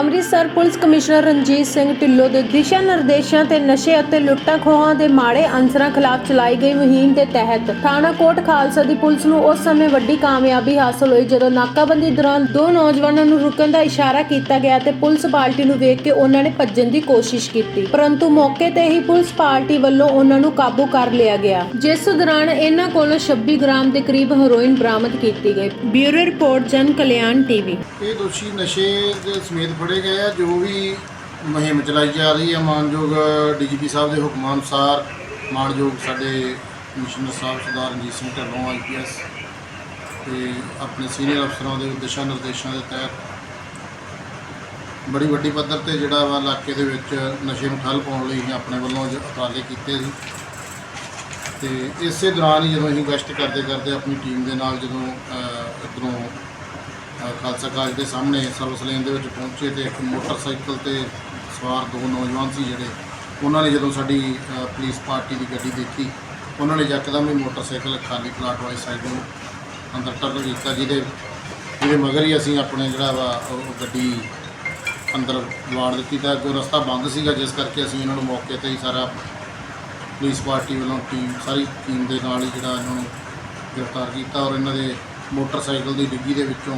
Amritsar police commissioner Ranjit Singh Dhillon ਦੇ ਦਿਸ਼ਾ ਨਿਰਦੇਸ਼ਾਂ ਤੇ ਨਸ਼ੇ ਅਤੇ ਲੁੱਟਾਂ ਖੋਹਾਂ ਦੇ ਮਾੜੇ ਅੰਸਰਾਂ ਖਿਲਾਫ ਚਲਾਈ ਗਈ ਮੁਹਿੰਮ ਦੇ ਤਹਿਤ ਥਾਣਾ ਕੋਟ ਖਾਲਸਾ ਦੀ ਪੁਲਿਸ ਨੂੰ ਉਸ ਸਮੇਂ ਵੱਡੀ ਕਾਮਯਾਬੀ ਹਾਸਲ ਹੋਈ ਜਦੋਂ ਨਾਕਾਬੰਦੀ ਦੌਰਾਨ ਦੋ ਨੌਜਵਾਨਾਂ ਨੂੰ ਰੁਕਣ ਦਾ ਇਸ਼ਾਰਾ ਕੀਤਾ ਗਿਆ ਤੇ ਪੁਲਿਸ ਪਾਰਟੀ ਨੂੰ ਵੇਖ ਕੇ ਉਹਨਾਂ ਨੇ ਭੱਜਣ ਦੀ ਕੋਸ਼ਿਸ਼ ਕੀਤੀ। ਪਰੰਤੂ ਮੌਕੇ ਤੇ ਹੀ ਪੁਲਿਸ ਪਾਰਟੀ ਵੱਲੋਂ ਉਹਨਾਂ ਨੂੰ ਕਾਬੂ ਕਰ ਲਿਆ ਗਿਆ। ਜਿਸ ਦੌਰਾਨ ਇਹਨਾਂ ਕੋਲੋਂ 26 ਗ੍ਰਾਮ ਦੇ ਕਰੀਬ ਹੈਰੋਇਨ ਬਰਾਮਦ ਕੀਤੀ ਗਈ। ਬਿਊਰੋ ਰਿਪੋਰਟ, ਜਨ ਕਲਿਆਣ ਟੀਵੀ। ਇਹ ਦੋਸ਼ੀ ਨਸ਼ੇ ਦੇ ਸਮੇਤ ਫੜੇ ਗਏ ਆ ਜੋ ਵੀ ਮੁਹਿੰਮ ਚਲਾਈ ਜਾ ਰਹੀ ਹੈ ਮਾਨਯੋਗ ਡੀਜੀਪੀ ਸਾਹਿਬ ਦੇ ਹੁਕਮਾਂ ਅਨੁਸਾਰ ਮਾਨਯੋਗ ਸਾਡੇ ਕਮਿਸ਼ਨਰ ਸਾਹਿਬ ਸਰਦਾਰ ਰਣਜੀਤ ਸਿੰਘ ਢੱਲੋਂ ਆਈਪੀਐਸ ਤੇ ਆਪਣੇ ਸੀਨੀਅਰ ਅਫਸਰਾਂ ਦੇ ਦਿਸ਼ਾ ਨਿਰਦੇਸ਼ਾਂ ਦੇ ਤਹਿਤ ਬੜੀ ਵੱਡੀ ਪੱਧਰ ਤੇ ਜਿਹੜਾ ਵਾ ਇਲਾਕੇ ਦੇ ਵਿੱਚ ਨਸ਼ੇ ਨੂੰ ਠੱਲ ਪਾਉਣ ਲਈ ਅਸੀਂ ਆਪਣੇ ਵੱਲੋਂ ਜ- ਉਪਰਾਲੇ ਕੀਤੇ ਸੀ। ਤੇ ਇਸੇ ਦੌਰਾਨ ਹੀ ਜਦੋਂ ਅਸੀਂ ਗਸ਼ਤ ਕਰਦੇ ਕਰਦੇ ਆਪਣੀ ਟੀਮ ਦੇ ਨਾਲ ਜਦੋਂ ਅਹ, ਇੱਧਰੋਂ ਖਾਲਸਾ ਕਾਲਜ ਦੇ ਸਾਹਮਣੇ ਸਰਵਿਸ ਲੇਨ ਦੇ ਵਿੱਚ ਪਹੁੰਚੇ ਤੇ ਇੱਕ ਮੋਟਰਸਾਈਕਲ ਤੇ ਸਵਾਰ ਦੋ ਨੌਜਵਾਨ ਸੀ ਜਿਹੜੇ ਉਹਨਾਂ ਨੇ ਜਦੋਂ ਸਾਡੀ ਅ, ਪੁਲਿਸ ਪਾਰਟੀ ਦੀ ਗੱਡੀ ਦੇਖੀ ਉਹਨਾਂ ਨੇ ਯਕਦਮ ਹੀ ਮੋਟਰਸਾਈਕਲ ਖਾਲੀ ਪਲਾਟ ਵਾਲੀ ਸਾਈਡ ਨੂੰ ਅੰਦਰ ਟਰਨ ਕੀਤਾ ਜਿਹਦੇ ਜਿਹਦੇ ਮਗਰ ਹੀ ਅਸੀਂ ਆਪਣੇ ਜਿਹੜਾ ਵਾ ਉਹ ਗੱਡੀ ਅੰਦਰ ਵਾੜ ਦਿੱਤੀ ਤਾਂ ਅੱਗੋਂ ਰਸਤਾ ਬੰਦ ਸੀਗਾ ਜਿਸ ਕਰਕੇ ਅਸੀਂ ਇਹਨਾਂ ਨੂੰ ਮੌਕੇ ਤੇ ਹੀ ਸਾਰਾ ਪੁਲਿਸ ਪਾਰਟੀ ਵੱਲੋਂ ਟੀਮ ਸਾਰੀ ਟੀਮ ਦੇ ਨਾਲ ਹੀ ਜਿਹੜਾ ਇਹਨਾਂ ਨੂੰ ਗ੍ਰਿਫਤਾਰ ਕੀਤਾ ਔਰ ਇਹਨਾਂ ਦੇ ਮੋਟਰਸਾਈਕਲ ਦੀ ਡਿੱਗੀ ਦੇ ਵਿੱਚੋਂ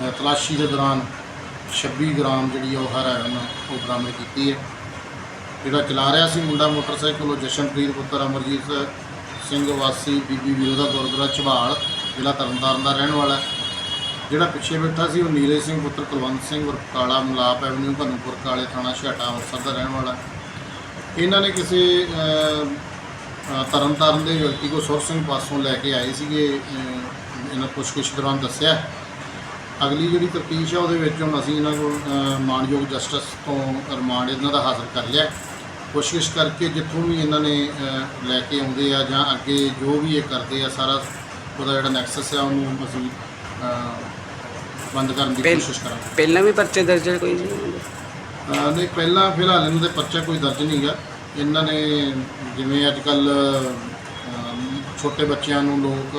ਤਲਾਸ਼ੀ ਦੇ ਦੌਰਾਨ 26 ਗ੍ਰਾਮ ਜਿਹੜੀ ਉਹ ਹੈਰਾਇਨ ਉਹ ਬਰਾਮਦ ਕੀਤੀ ਹੈ। ਜਿਹੜਾ ਚਲਾ ਰਿਹਾ ਸੀ ਮੁੰਡਾ ਮੋਟਰਸਾਈਕਲ, ਉਹ ਜਸ਼ਨਪ੍ਰੀਤ ਪੁੱਤਰ ਅਮਰਜੀਤ ਸਿੰਘ ਵਾਸੀ, ਬੀਬੀ ਵੀਰੋ ਦਾ ਗੁਰਦੁਆਰਾ ਝਬਾਲ, ਜ਼ਿਲ੍ਹਾ ਤਰਨਤਾਰਨ ਦਾ ਰਹਿਣ ਵਾਲਾ ਜਿਹੜਾ ਪਿੱਛੇ ਬੈਠਾ ਸੀ ਉਹ ਨੀਲੇ ਸਿੰਘ ਪੁੱਤਰ ਕੁਲਵੰਤ ਸਿੰਘ ਉਰਫ ਕਾਲਾ ਮਲਾਪ ਐਵਨਿਊ ਧਨੂਪੁਰ ਕਾਲੇ ਥਾਣਾ ਛਾਟਾ ਅੰਮ੍ਰਿਤਸਰ ਦਾ ਰਹਿਣ ਵਾਲਾ ਇਹਨਾਂ ਨੇ ਕਿਸੇ ਤਰਨਤਾਰਨ ਦੇ ਵਿਅਕਤੀ ਕੋ ਸੁਰ ਸਿੰਘ ਪਾਸੋਂ ਲੈ ਕੇ ਆਏ ਸੀਗੇ। ਇਹਨਾਂ ਪੁੱਛਗਿੱਛ ਦੌਰਾਨ ਦੱਸਿਆ ਅਗਲੀ ਜਿਹੜੀ ਤਫਤੀਸ਼ ਆ ਉਹਦੇ ਵਿੱਚ ਹੁਣ ਅਸੀਂ ਇਹਨਾਂ ਕੋਲ ਅ, ਮਾਣਯੋਗ ਜਸਟਿਸ ਤੋਂ ਰਿਮਾਂਡ ਇਹਨਾਂ ਦਾ ਹਾਸਲ ਕਰ ਲਿਆ। ਕੋਸ਼ਿਸ਼ ਕਰਕੇ ਜਿੱਥੋਂ ਵੀ ਇਹਨਾਂ ਨੇ ਲੈ ਕੇ ਆਉਂਦੇ ਆ ਜਾਂ ਅੱਗੇ ਜੋ ਵੀ ਇਹ ਕਰਦੇ ਆ ਸਾਰਾ ਉਹਦਾ ਜਿਹੜਾ ਨੈਕਸਸ ਆ ਉਹਨੂੰ ਅਸੀਂ ਬੰਦ ਕਰਨ ਦੀ ਕੋਸ਼ਿਸ਼ ਕਰਾਂਗੇ। ਪਹਿਲਾਂ ਵੀ ਪਰਚੇ ਦਰਜ ਹੈ ਕੋਈ? ਨਹੀਂ ਪਹਿਲਾਂ ਫਿਲਹਾਲ ਇਹਨਾਂ ਦੇ ਪਰਚਾ ਕੋਈ ਦਰਜ ਨਹੀਂ ਗਾ ਇਹਨਾਂ ਨੇ ਜਿਵੇਂ ਅੱਜ ਕੱਲ ਛੋਟੇ ਬੱਚਿਆਂ ਨੂੰ ਲੋਕ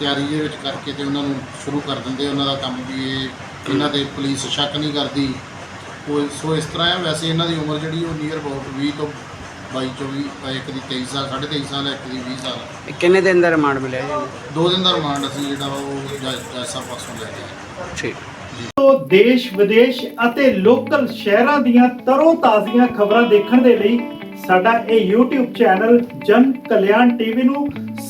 ਤਿਆਰੀ ਦੇ ਵਿੱਚ ਕਰਕੇ ਤੇ ਉਹਨਾਂ ਨੂੰ ਸ਼ੁਰੂ ਕਰ ਦਿੰਦੇ ਉਹਨਾਂ ਦਾ ਕੰਮ ਵੀ ਇਹ ਇਹਨਾਂ ਤੇ ਪੁਲਿਸ ਸ਼ੱਕ ਨਹੀਂ ਕਰਦੀ। ਉਹ ਸੋ ਇਸ ਤਰ੍ਹਾਂ ਹੈ ਵੈਸੇ ਇਹਨਾਂ ਦੀ ਉਮਰ ਜਿਹੜੀ ਉਹ ਨੀਅਰ ਅਬਾਊਟ 20 ਤੋਂ 22 24 ਇੱਕ ਦੀ 23 ਸਾਲ 23.5 ਸਾਲ ਹੈ ਇੱਕ ਦੀ 20 ਸਾਲ। ਇਹ ਕਿੰਨੇ ਦਿਨ ਦਾ ਰਿਮਾਂਡ ਮਿਲਿਆ ਜੀ? ਦੋ ਦਿਨ ਦਾ ਰਿਮਾਂਡ ਅਸੀਂ ਜਿਹੜਾ ਵਾ ਉਹ ਜੱਜ ਜੱਜ ਸਾਹਿਬ ਪਾਸੋਂ ਲੈ ਕੇ ਠੀਕ। ਤੋਂ ਦੇਸ਼ ਵਿਦੇਸ਼ ਅਤੇ ਲੋਕਲ ਸ਼ਹਿਰਾਂ ਦੀਆਂ ਤਰੋ ਤਾਜ਼ੀਆਂ ਖਬਰਾਂ ਦੇਖਣ ਦੇ ਲਈ ਸਾਡਾ ਇਹ YouTube ਚੈਨਲ ਜਨ ਕਲਿਆਣ ਟੀਵੀ ਨੂੰ